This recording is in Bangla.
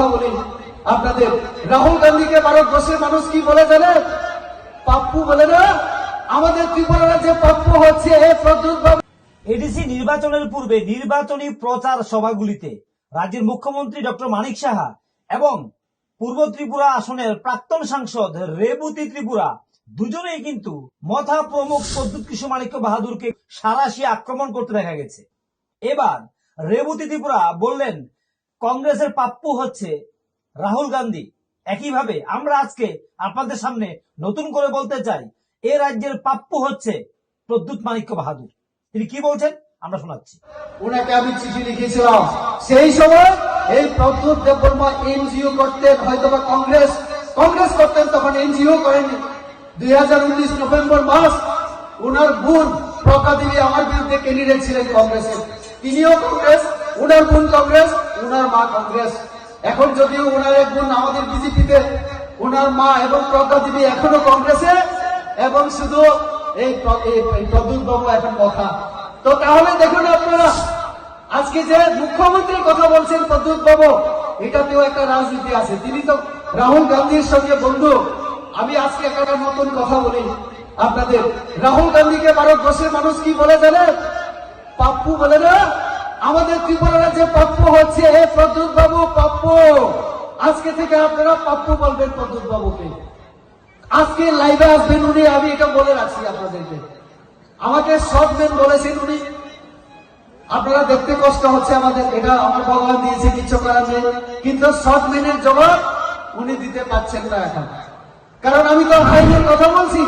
কথা বলি। আপনাদের রাহুল গান্ধীকে ভারতবর্ষের মানুষ কি বলে জানে পাপ্পু বলে না? আমাদের ত্রিপুরার যে পাপ্পু হচ্ছে এডিসি নির্বাচনের পূর্বে নির্বাচনী প্রচার সভাগুলিতে রাজ্যের মুখ্যমন্ত্রী ডক্টর মানিক সাহা এবং পূর্ব ত্রিপুরা আসনের প্রাক্তন সাংসদ রেবতী ত্রিপুরা দুজনেই কিন্তু মথা প্রমুখ প্রদ্যুৎ কিশোর মানিক্য বাহাদুরকে সারাশি আক্রমণ করতে দেখা গেছে। এবার রেবতী ত্রিপুরা বললেন কংগ্রেসের পাপ্পু হচ্ছে রাহুল গান্ধী। একইভাবে আমরা আজকে আপনাদের সামনে নতুন করে বলতে চাই, এ রাজ্যের পাপ্পু হচ্ছে প্রদ্যুৎ মানিক্য বাহাদুর। তিনি কি বলছেন? আমরা শোনাচ্ছি। ওনাকে আমি চিঠি লিখেছিলাম। সেই সময় এই প্রদ্যুৎ দেববর্মা এনজিও করতেন হয়তো বা কংগ্রেস কংগ্রেস করতেন তখন এনজিও করেননি। দুই নভেম্বর মাস ওনার বোন প্রকা দেবী আমার বিরুদ্ধে ক্যান্ডিডেট ছিলেন কংগ্রেসের। তিনিও কংগ্রেস ওনার বোন কংগ্রেস। ওনার মা কংগ্রেস। এখন যদিও ওনার এক বোন আমাদের বিজেপিতে ওনার মা এবং প্রজ্ঞা দেবী এখনও কংগ্রেসে, এবং শুধু এই প্র- এই- এই প্রদ্যুৎ বাবু এখন কথা তো তাহলে দেখুন আপনারা, আজকে যে মুখ্যমন্ত্রীর কথা বলছেন প্রদ্যুৎ বাবু, এটাতেও একটা রাজনীতি আছে। তিনি তো রাহুল গান্ধীর সঙ্গে বন্ধু। আমি আজকে একটা নতুন কথা বলি আপনাদের। রাহুল গান্ধীকে ভারতবর্ষের মানুষ কি বলে জানে পাপ্পু বলে না? আমাদের ত্রিপুরার যে পাপ্পু হচ্ছে এ প্রদ্যুৎ বাবু পাপ্পু, আজকে থেকে আপনারা পাপ্পু বলবেন প্রদ্যুৎ বাবুকে আজকে লাইভে আসবেন উনি, আমি এটা বলে রাখছি আপনাদেরকে। আমাকে শর্ট ম্যান বলেছেন উনি। আপনারা দেখতে কষ্ট হচ্ছে আমাদের, এটা আমার ভগবান দিয়েছে কিছু করার নেই। কিন্তু শর্ট ম্যানের জবাব উনি দিতে পারছেন না এখন। কারণ আমি তো ফাইলের কথা বলছি।